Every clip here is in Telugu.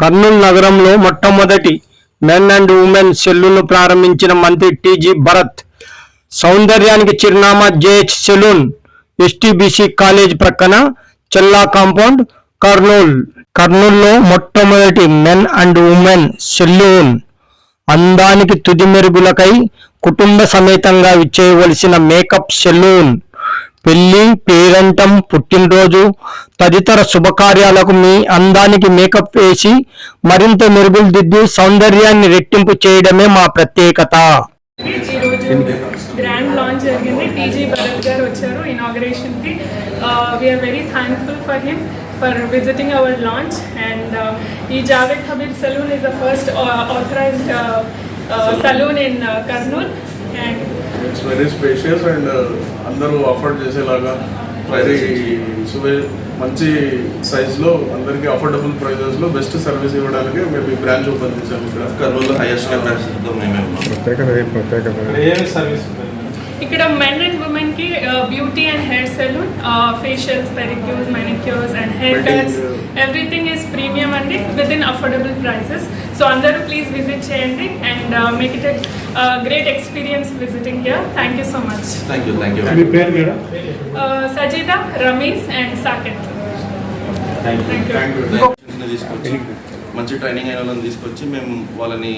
కర్నూలు నగరంలో మొట్టమొదటి మెన్ అండ్ ఉమెన్ సెలూన్ ప్రారంభించిన మంత్రి టీజీ భరత్. సౌందర్యానికి చిరునామా జేహెచ్ సెలూన్ ఎస్టీబీసీ కాలేజ్ ప్రక్కన చెల్లా కాంపౌండ్ కర్నూల్. కర్నూల్లో మొట్టమొదటి మెన్ అండ్ ఉమెన్ సెలూన్. అందానికి తుది మెరుగులకై కుటుంబ సమేతంగా విచ్చేయవలసిన మేకప్ సెలూన్. పెళ్ళి పేరంటం పుట్టినరోజు తదితర శుభకార్యాలకు మీ అందానికి మేకప్ వేసి మరింత మెరుగులు దిద్ది సౌందర్యాన్ని రెట్టింపు చేయడమే మా ప్రత్యేకత. గ్రాండ్ లాంచ్ జరిగింది. టీజీ భరత్ గారు వచ్చారు ఇనాగ్రేషన్కి we're very thankful for him for visiting our launch and ఈ Javed Habib salon is the first authorised salon in Kurnool and it's very spacious and uh, అందరూ అఫోర్డ్ చేసేలాగా వెరీ సువే మంచి సైజ్లో అందరికీ అఫోర్డబుల్ ప్రైజెస్లో బెస్ట్ సర్వీస్ ఇవ్వడానికి మేము ఈ బ్రాంచ్ ఓపెన్ చేసాము ఇక్కడ. కర్నూలు హైయెస్ట్ కెపాసిటీతో మేమే సర్వీస్ ఇక్కడ మెన్ అండ్ ఉమెన్కి beauty and hair salon facials pedicures manicures and hair cuts everything is premium అండి. అఫోర్డబుల్ ప్రైసెస్ సో అందరూ ప్లీజ్ విజిట్ చేయండి and make it great experience visiting here thank you so much thank you thank you మీ పేరు మేడం? సజిత రమేష్ అండ్ సాకెట్ మంచి ట్రైనింగ్ అయిన వాళ్ళని తీసుకొచ్చి మేము వాళ్ళని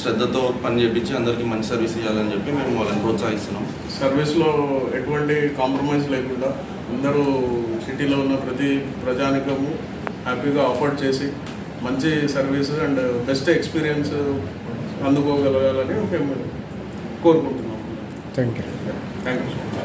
శ్రద్ధతో పని చేపించి అందరికీ మంచి సర్వీస్ ఇవ్వాలని చెప్పి మేము వాళ్ళని ప్రోత్సహిస్తున్నాం. సర్వీస్లో ఎటువంటి కాంప్రమైజ్ లేకుండా అందరూ సిటీలో ఉన్న ప్రతి ప్రజానికము హ్యాపీగా అఫోర్డ్ చేసి మంచి సర్వీస్ అండ్ బెస్ట్ ఎక్స్పీరియన్స్ అందుకోగలగాలని మేము కోరుకుంటున్నాం. Thank you thank you